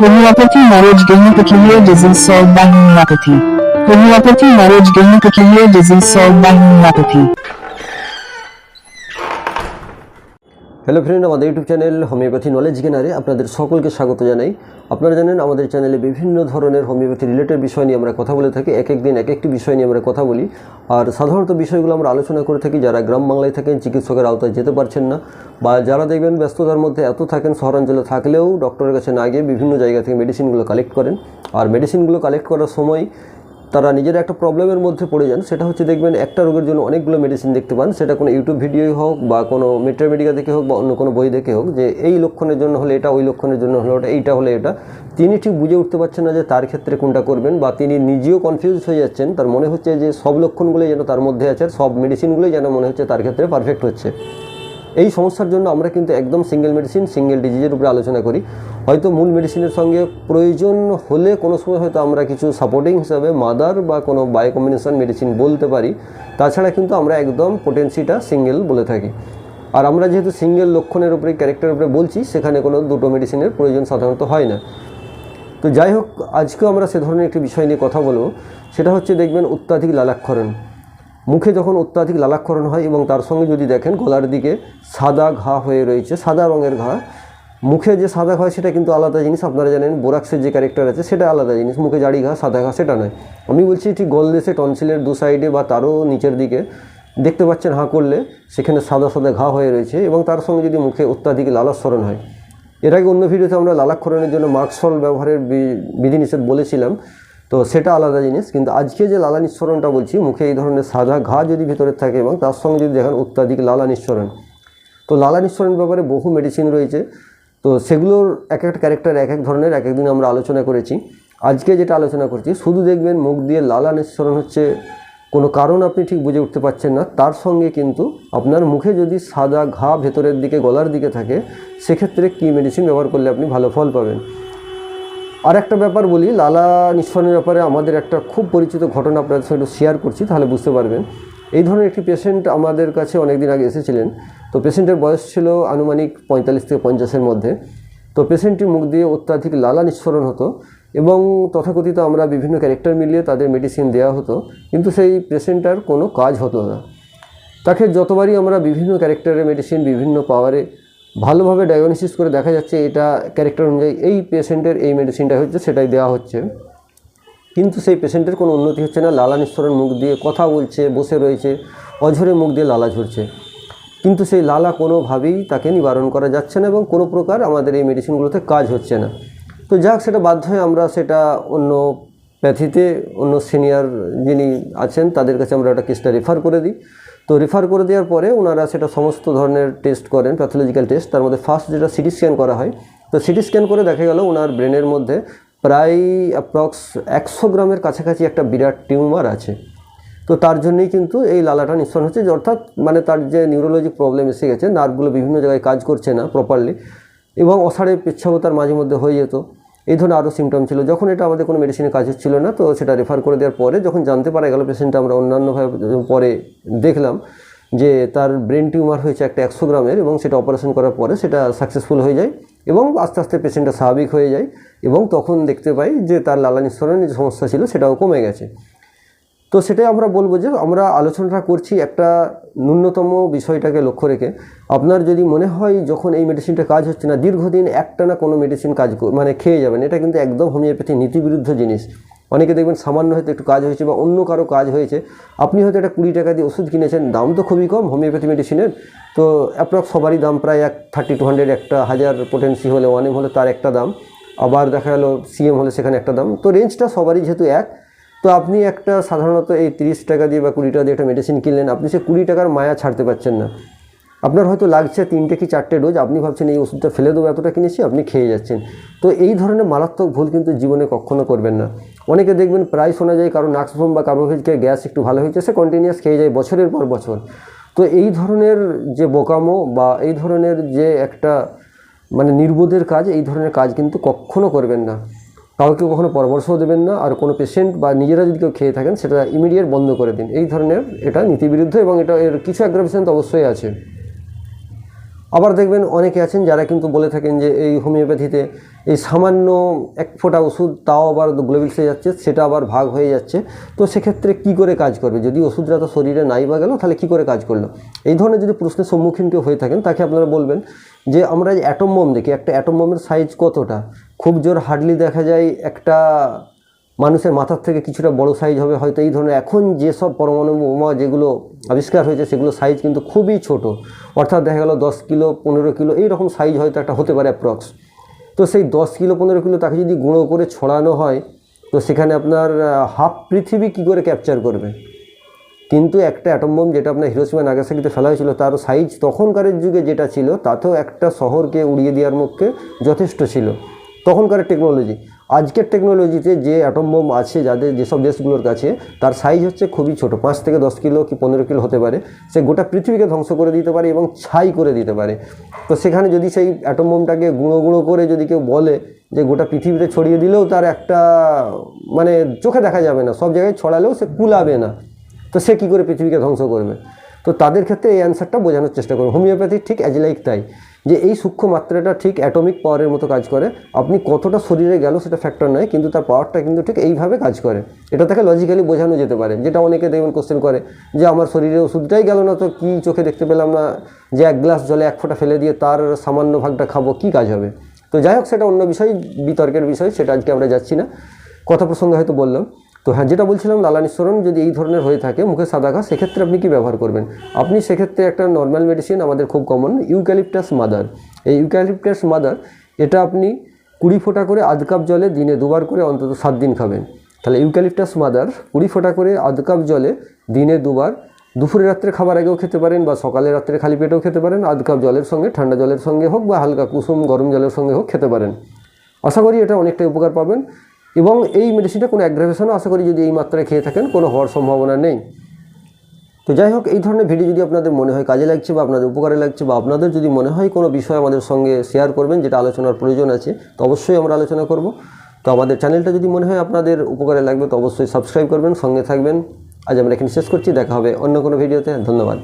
Quando a partir na rede ganha que queria dizer só barra no apati. Quando a partir na rede ganha que queria dizer só barra. Hello friend আমাদের YouTube channel homeopathy knowledge গেনারে আপনাদের সকলকে স্বাগত জানাই। আপনারা জানেন আমাদের চ্যানেলে বিভিন্ন ধরনের হোমিওপ্যাথি রিলেটেড বিষয় নিয়ে আমরা কথা বলে থাকি, এক এক দিন এক একটি বিষয় নিয়ে আমরা কথা বলি। আর সাধারণত বিষয়গুলো আমরা আলোচনা করে থাকি, যারা গ্রাম বাংলায় থাকেন, চিকিৎসকের আওতায় যেতে পারছেন না, বা যারা দেখবেন ব্যস্ততার মধ্যে এত থাকেন, শহরাঞ্চলে থাকলেও ডক্টরের কাছে না গিয়ে বিভিন্ন জায়গা থেকে মেডিসিনগুলো কালেক্ট করেন। আর মেডিসিনগুলো কালেক্ট করার সময় তারা নিজের একটা প্রবলেমের মধ্যে পড়ে যান। সেটা হচ্ছে দেখবেন একটা রোগের জন্য অনেকগুলো মেডিসিন দেখতে পান। সেটা কোনো ইউটিউব ভিডিওই হোক বা কোনো মেট্রোমেডিকা দেখে হোক বা অন্য কোনো বই দেখে হোক যে এই লক্ষণের জন্য হলে এটা, ওই লক্ষণের জন্য হলো ওটা, এইটা হলে এটা, তিনি ঠিক বুঝে উঠতে পারছেন না যে তার ক্ষেত্রে কোনটা করবেন বা তিনি নিজেও কনফিউজ হয়ে যাচ্ছেন। তার মনে হচ্ছে যে সব লক্ষণগুলোই যেন তার মধ্যে আছে আর সব মেডিসিনগুলোই যেন মনে হচ্ছে তার ক্ষেত্রে পারফেক্ট হচ্ছে। এই সমস্যার জন্য আমরা কিন্তু একদম সিঙ্গেল মেডিসিন সিঙ্গেল ডিজিজের উপরে আলোচনা করি। হয়তো মূল মেডিসিনের সঙ্গে প্রয়োজন হলে কোনো সময় হয়তো আমরা কিছু সাপোর্টিং হিসাবে মাদার বা কোনো বায়ো কম্বিনেশন মেডিসিন বলতে পারি। তাছাড়া কিন্তু আমরা একদম পোটেন্সিটা সিঙ্গেল বলে থাকি। আর আমরা যেহেতু সিঙ্গেল লক্ষণের উপরে ক্যারেক্টারের উপরে বলছি, সেখানে কোনো দুটো মেডিসিনের প্রয়োজন সাধারণত হয় না। তো যাই হোক, আজকেও আমরা সে ধরনের একটি বিষয় নিয়ে কথা বলব। সেটা হচ্ছে দেখবেন অত্যাধিক লালাক্ষরণ। মুখে যখন অত্যাধিক লালাক্ষরণ হয় এবং তার সঙ্গে যদি দেখেন গলার দিকে সাদা ঘা হয়ে রয়েছে, সাদা রঙের ঘা, মুখে যে সাদা ঘা সেটা কিন্তু আলাদা জিনিস। আপনারা জানেন বোরাক্সের যে ক্যারেক্টার আছে সেটা আলাদা জিনিস। মুখে জাড়ি ঘা, সাদা ঘা, সেটা নয়। আমি বলছি ঠিক গলদেশে টনসিলের দু সাইডে বা তারও নিচের দিকে দেখতে পাচ্ছেন হাঁ করলে সেখানে সাদা সাদা ঘা হয়ে রয়েছে এবং তার সঙ্গে যদি মুখে অত্যাধিক লালাস্মরণ হয়। এর আগে অন্য ভিডিওতে আমরা লালাক্ষরণের জন্য মাস্কল ব্যবহারের বিধিনিষেধ বলেছিলাম। তো সেটা আলাদা জিনিস, কিন্তু আজকে যে লালা নিঃসরণটা বলছি, মুখে এই ধরনের সাদা ঘা যদি ভিতরে থাকে এবং তার সঙ্গে যদি দেখেন অত্যাধিক লালা নিঃসরণ তো লালা নিঃসরণ ব্যাপারে বহু মেডিসিন রয়েছে। তো সেগুলোর এক একটা ক্যারেক্টার এক এক ধরনের, এক একদিন আমরা আলোচনা করেছি। আজকে যেটা আলোচনা করছি, শুধু দেখবেন মুখ দিয়ে লালা নিঃসরণ হচ্ছে, কোনো কারণ আপনি ঠিক বুঝে উঠতে পারছেন না। তার সঙ্গে কিন্তু আপনার মুখে যদি সাদা ঘা ভেতরের দিকে, গলার দিকে থাকে, সেক্ষেত্রে কী মেডিসিন ব্যবহার করলে আপনি ভালো ফল পাবেন? আর একটা ব্যাপার বলি, লালা নিঃসরণের ব্যাপারে আমাদের একটা খুব পরিচিত ঘটনা আপনাদের সঙ্গে শেয়ার করছি, তাহলে বুঝতে পারবেন। এই ধরনের একটি পেশেন্ট আমাদের কাছে অনেক দিন আগে এসেছিলেন। তো পেশেন্টের বয়স ছিল আনুমানিক পঁয়তাল্লিশ থেকে পঞ্চাশের মধ্যে। তো পেশেন্টটির মুখ দিয়ে অত্যাধিক লালা নিঃসরণ হতো এবং তথাকথিত আমরা বিভিন্ন ক্যারেক্টার মিলিয়ে তাদের মেডিসিন দেওয়া হতো, কিন্তু সেই পেশেন্টটার কোনো কাজ হতো না। তাকে যতবারই আমরা বিভিন্ন ক্যারেক্টারের মেডিসিন বিভিন্ন পাওয়ারে ভালোভাবে ডায়াগনোসিস করে দেখা যাচ্ছে এটা ক্যারেক্টার অনুযায়ী এই পেশেন্টের এই মেডিসিনটা হচ্ছে, সেটাই দেওয়া হচ্ছে। কিন্তু সেই পেশেন্টের কোনো উন্নতি হচ্ছে না। লালা নিঃসরণ মুখ দিয়ে কথা বলছে, বসে রয়েছে, অঝরে মুখ দিয়ে লালা ঝরছে। কিন্তু সেই লালা কোনোভাবেই তাকে নিবারণ করা যাচ্ছে না এবং কোনো প্রকার আমাদের এই মেডিসিনগুলোতে কাজ হচ্ছে না। তো যাক, সেটা বাধ্য হয়ে আমরা সেটা অন্য প্যাথিতে অন্য সিনিয়র যিনি আছেন, তাদের কাছে আমরা ওটা কেসটা রেফার করে দিই। তো রেফার করে দেওয়ার পরে ওনারা সেটা সমস্ত ধরনের টেস্ট করেন প্যাথোলজিক্যাল টেস্ট তার মধ্যে ফার্স্ট যেটা সিটি স্ক্যান করা হয়, তো সিটি স্ক্যান করে দেখা গেল ওনার ব্রেনের মধ্যে প্রায় অ্যাপ্রক্স একশো গ্রামের কাছাকাছি একটা বিরাট টিউমার আছে। তো তার জন্যই কিন্তু এই লালাটা নিঃসরণ হচ্ছে অর্থাৎ মানে তার যে নিউরোলজিক প্রবলেম এসে গেছে, নার্ভগুলো বিভিন্ন জায়গায় কাজ করছে না প্রপারলি এবং অসাড়ে পেচ্ছাবতার মাঝে মধ্যে হয়ে যেত। এই ধরনের আরও সিমটম ছিল। যখন এটা আমাদের কোনো মেডিসিনে কাজ হচ্ছিল না, তো সেটা রেফার করে দেওয়ার পরে যখন জানতে পারা গেল পেশেন্টটা আমরা অন্যান্যভাবে পরে দেখলাম যে তার ব্রেন টিউমার হয়েছে একটা একশো গ্রামের এবং সেটা অপারেশন করার পরে সেটা সাকসেসফুল হয়ে যায় এবং আস্তে আস্তে পেশেন্টটা স্বাভাবিক হয়ে যায় এবং তখন দেখতে পাই যে তার লালা নিঃসরণের যে সমস্যা ছিল সেটাও কমে গেছে। তো সেটাই আমরা বলব যে আমরা আলোচনাটা করছি একটা ন্যূনতম বিষয়টাকে লক্ষ্য রেখে। আপনার যদি মনে হয় যখন এই মেডিসিনটা কাজ হচ্ছে না, দীর্ঘদিন একটা না কোনো মেডিসিন কাজ মানে খেয়ে যাবেন, এটা কিন্তু একদম হোমিওপ্যাথি নীতিবিরুদ্ধ জিনিস। অনেকে দেখবেন সামান্য হয়তো একটু কাজ হয়েছে বা অন্য কারও কাজ হয়েছে। আপনি হয়তো একটা কুড়ি টাকা দিয়ে ওষুধ কিনেছেন, দাম তো খুবই কম হোমিওপ্যাথি মেডিসিনের তো অ্যাপ্রক্স সবারই দাম প্রায় এক থার্টি টু হান্ড্রেড একটা হাজার পোটেন্সি হলে ওয়ান এম হলে তার একটা দাম। আবার দেখা গেলো সিএম হলে সেখানে একটা দাম। তো রেঞ্জটা সবারই যেহেতু এক তো আপনি একটা সাধারণত এই তিরিশ টাকা দিয়ে বা কুড়ি টাকা দিয়ে একটা মেডিসিন কিনলেন, আপনি সে কুড়ি টাকার মায়া ছাড়তে পারছেন না। আপনার হয়তো লাগছে তিনটে কি চারটে ডোজ, আপনি ভাবছেন এই ওষুধটা ফেলে দেবো, এতটা কিনেছি, আপনি খেয়ে যাচ্ছেন। তো এই ধরনের মারাত্মক ভুল কিন্তু জীবনে কখনো করবেন না। অনেকে দেখবেন প্রায় শোনা যায় কারও নাক্সফোম বা কার্বোভেজকে গ্যাস একটু ভালো হয়েছে, সে কন্টিনিউয়াস খেয়ে যায় বছরের পর বছর। তো এই ধরনের যে বোকামো বা এই ধরনের যে একটা মানে নির্বোধের কাজ, এই ধরনের কাজ কিন্তু কখনো করবেন না। কাউকে কখনো পরামর্শও দেবেন না, আর কোনো পেশেন্ট বা নিজেরা যদি কেউ খেয়ে থাকেন, সেটা ইমিডিয়েট বন্ধ করে দিন। এই ধরনের এটা নীতিবিরুদ্ধ এবং এটা এর কিছু অ্যাগ্রাভেশন তো অবশ্যই আছে। আবার দেখবেন অনেকে আছেন যারা কিন্তু বলে থাকেন যে এই হোমিওপ্যাথিতে এই সামান্য এক ফোঁটা ওষুধ তাও আবার গ্লোবিলসে যাচ্ছে, সেটা আবার ভাগ হয়ে যাচ্ছে। তো সেক্ষেত্রে কি করে কাজ করবে? যদি ওষুধটা তো শরীরে নাই বা গেল, তাহলে কি করে কাজ করল? এই ধরনের যদি প্রশ্নের সম্মুখীন কেউ হয়ে থাকেন, তাকে আপনারা বলবেন যে আমরা যে অ্যাটম বোম দেখি, একটা অ্যাটম বোমের সাইজ কতটা? খুব জোর হার্ডলি দেখা যায় একটা মানুষের মাথার থেকে কিছুটা বড় সাইজ হবে। হয়তো এই ধরনের এখন যেসব পরমাণু বোমা যেগুলো আবিষ্কার হয়েছে, সেগুলো সাইজ কিন্তু খুবই ছোট। অর্থাৎ দেখা গেল দশ কিলো, পনেরো কিলো, এই রকম সাইজ হয়তো একটা হতে পারে অ্যাপ্রক্স তো সেই দশ কিলো, পনেরো কিলো তাকে যদি গুঁড়ো করে ছড়ানো হয়, তো সেখানে আপনার হাফ পৃথিবী কী করে ক্যাপচার করবে? কিন্তু একটা অ্যাটম বোম যেটা আপনার হিরোসীমা নাগাসাকিতে ফেলা হয়েছিল, তার সাইজ তখনকারের যুগে যেটা ছিল, তাতেও একটা শহরকে উড়িয়ে দেওয়ার মুখে যথেষ্ট ছিল। তখনকার টেকনোলজি আজকের টেকনোলজিতে যে অ্যাটম বোম আছে, যাদের যেসব দেশগুলোর কাছে, তার সাইজ হচ্ছে খুবই ছোট। পাঁচ থেকে দশ কিলো কি পনেরো কিলো হতে পারে। সে গোটা পৃথিবীকে ধ্বংস করে দিতে পারে এবং ছাই করে দিতে পারে। তো সেখানে যদি সেই অ্যাটম বোমটাকে গুঁড়ো গুঁড়ো করে যদি কেউ বলে যে গোটা পৃথিবীতে ছড়িয়ে দিলেও তার একটা মানে চোখে দেখা যাবে না। সব জায়গায় ছড়ালেও সে কুলাবে না। তো সে কী করে পৃথিবীকে ধ্বংস করবে? তো তাদের ক্ষেত্রে এই অ্যান্সারটা বোঝানোর চেষ্টা করবে হোমিওপ্যাথি ঠিক অ্যাজ লাইক তাই। যে এই সূক্ষ্ম মাত্রাটা ঠিক অ্যাটমিক পাওয়ারের মতো কাজ করে। আপনি কতটা শরীরে গেল সেটা ফ্যাক্টর নয়, কিন্তু তার পাওয়ারটা কিন্তু ঠিক এইভাবে কাজ করে। এটা তাকে লজিক্যালি বোঝানো যেতে পারে। যেটা অনেকে দেখবেন কোশ্চেন করে যে আমার শরীরে ওষুধটাই গেল না, তো কী চোখে দেখতে পেলাম না? যে এক গ্লাস জলে এক ফোঁটা ফেলে দিয়ে তার সামান্য ভাগটা খাব, কী কাজ হবে? তো যাই হোক, সেটা অন্য বিষয়, বিতর্কের বিষয়, সেটা আজকে আমরা যাচ্ছি না। কথা প্রসঙ্গে হয়তো বললাম। তো হ্যাঁ যেটা বলছিলাম লালানিস্বরণ যদি এই ধরনের হয়ে থাকে, মুখে সাদা ঘা সেক্ষেত্রে আপনি কি ব্যবহার করবেন? আপনি সেক্ষেত্রে একটা নর্মাল মেডিসিন আমাদের খুব কমন ইউক্যালিপটাস মাদার এই ইউক্যালিপটাস মাদার এটা আপনি কুড়ি ফোঁটা করে আধ কাপ জলে দিনে দুবার করে অন্তত সাত দিন খাবেন। তাহলে ইউক্যালিপটাস মাদার কুড়ি ফোঁটা করে আধ কাপ জলে দিনে দুবার, দুপুরে রাত্রে খাবার আগেও খেতে পারেন বা সকালে রাত্রে খালি পেটেও খেতে পারেন, আধ কাপ জলের সঙ্গে, ঠান্ডা জলের সঙ্গে হোক বা হালকা কুসুম গরম জলের সঙ্গে হোক খেতে পারেন। আশা করি এটা অনেকটাই উপকার পাবেন। এবং এই মেডিসিনটা কোনো অ্যাগ্রাভেশনও আশা করি যদি এই মাত্রায় খেয়ে থাকেন, কোনো হওয়ার সম্ভাবনা নেই। তো যাই হোক, এই ধরনের ভিডিও যদি আপনাদের মনে হয় কাজে লাগছে বা আপনাদের উপকারে লাগছে বা আপনাদের যদি মনে হয় কোনো বিষয় আমাদের সঙ্গে শেয়ার করবেন যেটা আলোচনার প্রয়োজন আছে, তো অবশ্যই আমরা আলোচনা করব। তো আমাদের চ্যানেলটা যদি মনে হয় আপনাদের উপকারে লাগবে, তো অবশ্যই সাবস্ক্রাইব করবেন, সঙ্গে থাকবেন। আজ আমরা এখানে শেষ করছি, দেখা হবে অন্য কোনো ভিডিওতে ধন্যবাদ।